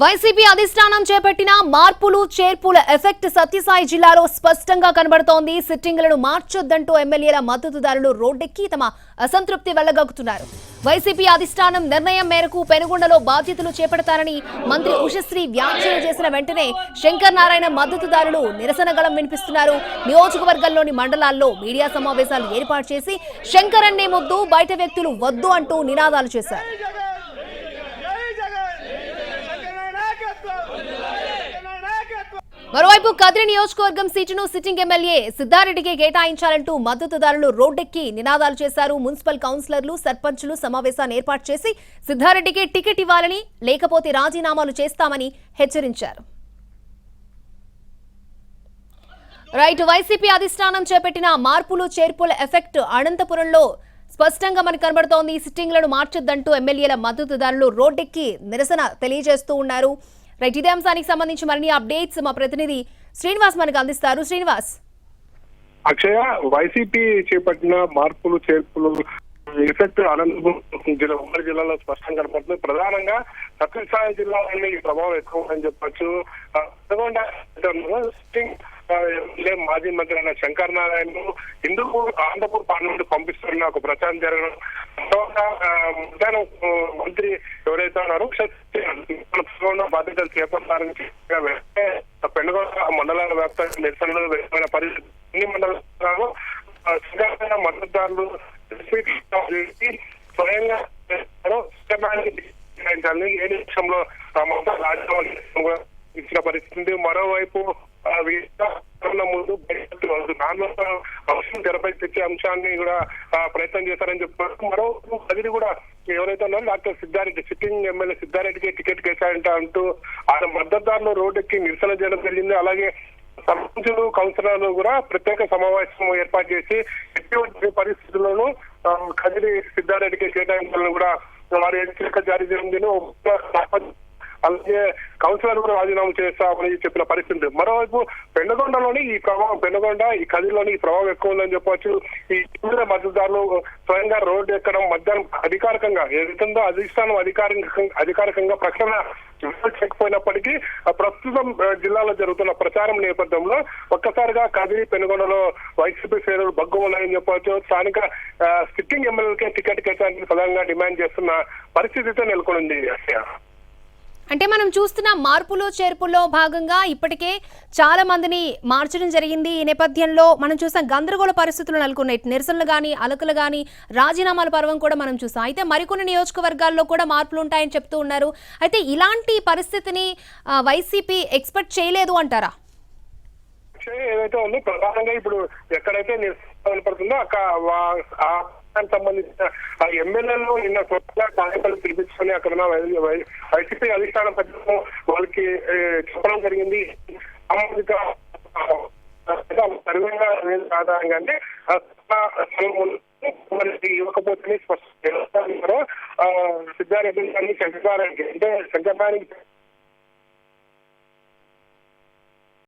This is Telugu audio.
వైసీపీ అధిష్టానం చేపట్టిన మార్పులు చేర్పుల ఎఫెక్ట్ సత్యసాయి జిల్లాలో స్పష్టంగా కనబడుతోంది. సిట్టింగులను మార్చొద్దంటూ ఎమ్మెల్యేల మద్దతుదారులు రోడ్డెక్కి తమ అసంతృప్తి వెళ్ళగక్కుతున్నారు. వైసీపీ అధిష్టానం నిర్ణయం మేరకు పెనుగొండలో బాధ్యతలు చేపడతారని మంత్రి ఉషశ్రీ వ్యాఖ్యలు చేసిన వెంటనే శంకర్ నారాయణ మద్దతుదారులు నిరసన గళం వినిపిస్తున్నారు. నియోజకవర్గంలోని మండలాల్లో మీడియా సమావేశాలు ఏర్పాటు చేసి శంకర్ అన్నే ముద్దు బయట వ్యక్తులు వద్దు అంటూ నినాదాలు చేశారు. మరోవైపు కదిరి నియోజకవర్గం సీటును సిట్టింగ్ ఎమ్మెల్యే సిద్ధారెడ్డికి కేటాయించాలంటూ మద్దతుదారులు రోడ్డెక్కి నినాదాలు చేశారు. మున్సిపల్ కౌన్సిలర్లు సర్పంచ్లు సమావేశాన్ని ఏర్పాటు చేసి సిద్ధారెడ్డికి టికెట్ ఇవ్వాలని లేకపోతే రాజీనామాలు చేస్తామని హెచ్చరించారు. రైట్ వైసీపీ అధిష్టానం చేపట్టిన మార్పులు చేర్పుల ఎఫెక్ట్ అనంతపురంలో స్పష్టంగా మనకు కనబడుతోంది. సిట్టింగ్లను మార్చొద్దంటూ ఎమ్మెల్యేల మద్దతుదారులు రోడ్డెక్కి నిరసన తెలియజేస్తూ ఉన్నారు. రైట్ ఇదే అంశానికి సంబంధించి మరిన్ని అప్డేట్స్ మా ప్రతినిధి శ్రీనివాస్ మనకు అందిస్తారు. శ్రీనివాస్. అక్షయ వైసీపీ చేపట్టిన మార్పులు చేర్పులు ఎఫెక్ట్ అనంతపురం జిల్లా ఉమ్మడి జిల్లాలో స్పష్టంగా కనపడుతుంది ప్రధానంగా సత్యసాయి జిల్లాలోని ఈ ప్రభావం ఎక్కువ అని చెప్పొచ్చు. మాజీ మంత్రి అయిన శంకర్ నారాయణ హిందూపూర్ ఆంధ్రపూర్ పార్లమెంట్ పంపిస్తున్న ఒక ప్రచారం జరగడం? తర్వాత ఆ, మధ్యాహ్నం మంత్రి ఎవరైతే ఉన్నారో క్షత్రియ బాధ్యతలు చేపడతారని వెంటనే పెనుగొండ మండలాల వ్యాప్తంగా నిరసనలు వ్యక్తమైన పరిస్థితి. అన్ని మండలాల్లో ఆ, సంఘటన మద్దతుదారులు స్వయంగా ఏ నిమిషంలో మొత్తం రాజీనామా ఇచ్చిన పరిస్థితి మరోవైపు ముందు అవసరం తెరపై తెచ్చే అంశాన్ని కూడా ప్రయత్నం చేశారని చెప్పారు. మరో అది కూడా ఎవరైతే ఉన్నారో డాక్టర్ సిద్ధారెడ్డి సిట్టింగ్ ఎమ్మెల్యే సిద్ధారెడ్డికి టికెట్ కేసాయంట అంటూ ఆయన మద్దతుదారులు రోడ్డుకి నిరసన చేయడం జరిగింది. అలాగే సర్పంచులు కౌన్సిలర్లు కూడా ప్రత్యేక సమావేశం ఏర్పాటు చేసి ఎటువంటి పరిస్థితుల్లోనూ కదిరి సిద్ధారెడ్డికి కేటాయించాలని కూడా వారి హెచ్చరిక జారీ చేయడం సర్పంచ్ అలాగే కౌన్సిలర్ కూడా రాజీనామా చేస్తామని చెప్పిన పరిస్థితి మరోవైపు పెండగొండలోని ఈ ప్రభావం పెండగొండ ఈ కదిలోని ఈ ప్రభావం ఎక్కువ ఉందని చెప్పవచ్చు. ఈ తీవ్ర మద్దతుదారులు స్వయంగా రోడ్డు ఎక్కడం మధ్యాహ్నం అధికారికంగా ఏదైతుందో అధిష్టానం అధికారికంగా అధికారికంగా ప్రకటన చేయకపోయినప్పటికీ ఆ ప్రస్తుతం జిల్లాలో జరుగుతున్న ప్రచారం నేపథ్యంలో ఒక్కసారిగా కదిరి పెనుగొండలో వైసీపీ శ్రేణులు బగ్గుమన్నాయని చెప్పవచ్చు. స్థానిక సిట్టింగ్ ఎమ్మెల్యేలకే టికెట్ కేటాయించి ప్రధానంగా డిమాండ్ చేస్తున్న పరిస్థితితో నెలకొనింది. అక్షయ. అంటే మనం చూస్తున్న మార్పులు చేర్పుల్లో భాగంగా ఇప్పటికే చాలా మందిని మార్చడం జరిగింది. ఈ నేపథ్యంలో మనం చూసాం గందరగోళ పరిస్థితులు నెలకొన్నాయి. నిరసనలు కానీ అలకలు కానీ రాజీనామాల పర్వం కూడా మనం చూసాం. అయితే మరికొన్ని నియోజకవర్గాల్లో కూడా మార్పులు ఉంటాయని చెప్తూ ఉన్నారు. అయితే ఇలాంటి పరిస్థితిని వైసీపీ ఎక్స్పెక్ట్ చేయలేదు అంటారా? ఏదైతే ఉందో ప్రధానంగా ఇప్పుడు ఎక్కడైతే నిరసన పడుతుందో అక్కడ వా- సంబంధించిన ఆ ఎమ్మెల్యేలు నిన్న స్వచ్ఛంగా కార్యకర్తలు పిలిపించుకొని అక్కడ ఉన్న వైసీపీ అధిష్టాన పెద్దలు వాళ్ళకి చెప్పడం జరిగింది. సామాజిక సర్వేగా ఆధారంగా అంటే ఆ, మరి ఇవ్వకపోతే స్పష్టంగా సిద్ధారెడ్డి కానీ శంకరారెడ్డి అంటే శంకరారెడ్డి